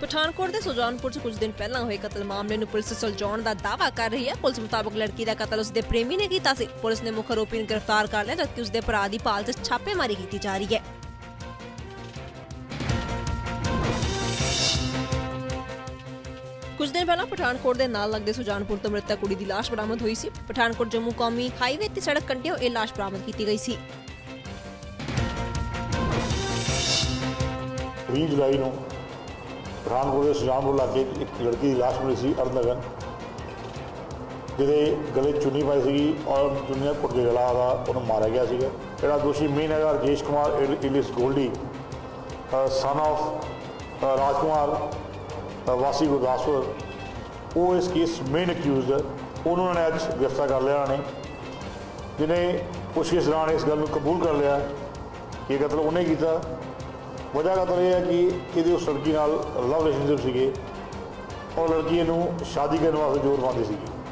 ਪਠਾਨਕੋਟ ਦੇ ਸੁਜਾਨਪੁਰ 'ਚ ਕੁਝ ਦਿਨ ਪਹਿਲਾਂ ਹੋਏ ਕਤਲ ਮਾਮਲੇ ਨੂੰ ਪੁਲਿਸ ਸੁਲਝਾਉਣ ਦਾ ਦਾਅਵਾ ਕਰ ਰਹੀ ਹੈ। ਪੁਲਿਸ ਮੁਤਾਬਕ ਲੜਕੀ ਦਾ ਕਤਲ ਉਸਦੇ ਪ੍ਰੇਮੀ ਨੇ ਕੀਤਾ ਸੀ। ਪੁਲਿਸ ਨੇ ਮੁੱਖ ਆਰੋਪੀ ਨੂੰ ਗ੍ਰਿਫਤਾਰ ਕਰ ਲਿਆ, ਜਦਕਿ ਉਸਦੇ ਭਰਾ ਦੀ ਭਾਲ 'ਚ ਛਾਪੇਮਾਰੀ ਕੀਤੀ ਜਾ ਰਹੀ ਹੈ। ਕੁਝ ਦਿਨ ਪਹਿਲਾਂ ਪਠਾਨਕੋਟ ਦੇ ਨਾਲ ਲੱਗਦੇ ਸੁਜਾਨਪੁਰ ਤੋਂ ਮ੍ਰਿਤਕ ਕੁੜੀ ਦੀ ਲਾਸ਼ ਬਰਾਮਦ ਹੋਈ ਸੀ। ਪਠਾਨਕੋਟ ਜੰਮੂ ਕੌਮੀ ਹਾਈਵੇ ਤੇ ਸੜਕ ਕੰਢਿਓ ਇਹ ਲਾਸ਼ ਬਰਾਮਦ ਕੀਤੀ ਗਈ ਸੀ। 20 ਜੁਲਾਈ ਨੂੰ ਪਠਾਨਕੋਟ ਦੇ ਸੁਜਾਨਪੁਰ ਇਲਾਕੇ ਇੱਕ ਲੜਕੀ ਦੀ ਲਾਸ਼ ਮਿਲੀ ਸੀ ਅਰਨਗਨ ਜਿਹਦੇ ਗਲੇ ਚੁੰਨੀ ਪਾਈ ਸੀਗੀ ਔਰ ਚੁੰਨੀ ਨਾਲ ਕੇ ਗਲਾ ਦਾ ਉਹਨੂੰ ਮਾਰਿਆ ਗਿਆ ਸੀਗਾ। ਜਿਹੜਾ ਦੋਸ਼ੀ ਮੇਨ ਹੈਗਾ Rajesh Kumar alias Goldy son of ਰਾਜਕੁਮਾਰ ਅ, ਵਾਸੀ ਗੁਰਦਾਸਪੁਰ ਉਹ ਇਸ ਕੇਸ ਮੇਨ ਅਕਿਊਜ਼ਡ ਹੈ। ਉਹਨੂੰ ਉਹਨਾਂ ਨੇ ਅੱਜ ਗ੍ਰਿਫਤਾਰ ਕਰ ਲਿਆ ਉਹਨਾਂ ਨੇ। ਜਿਹਨੇ ਪੁੱਛਗਿੱਛ ਦੌਰਾਨ ਇਸ ਗੱਲ ਨੂੰ ਕਬੂਲ ਕਰ ਲਿਆ ਕਿ ਇਹ ਕਤਲ ਉਹਨੇ ਕੀਤਾ। ਵਜ੍ਹਾ ਕਤਲ ਇਹ ਹੈ ਕਿ ਇਹਦੇ ਉਸ ਲੜਕੀ ਨਾਲ ਲਵ ਰਿਲੇਸ਼ਨਸ਼ਿਪ ਸੀਗੇ ਔਰ ਲੜਕੀ ਇਹਨੂੰ ਸ਼ਾਦੀ ਕਰਨ ਵਾਸਤੇ ਜ਼ੋਰ ਪਾਉਂਦੇ ਸੀਗੇ।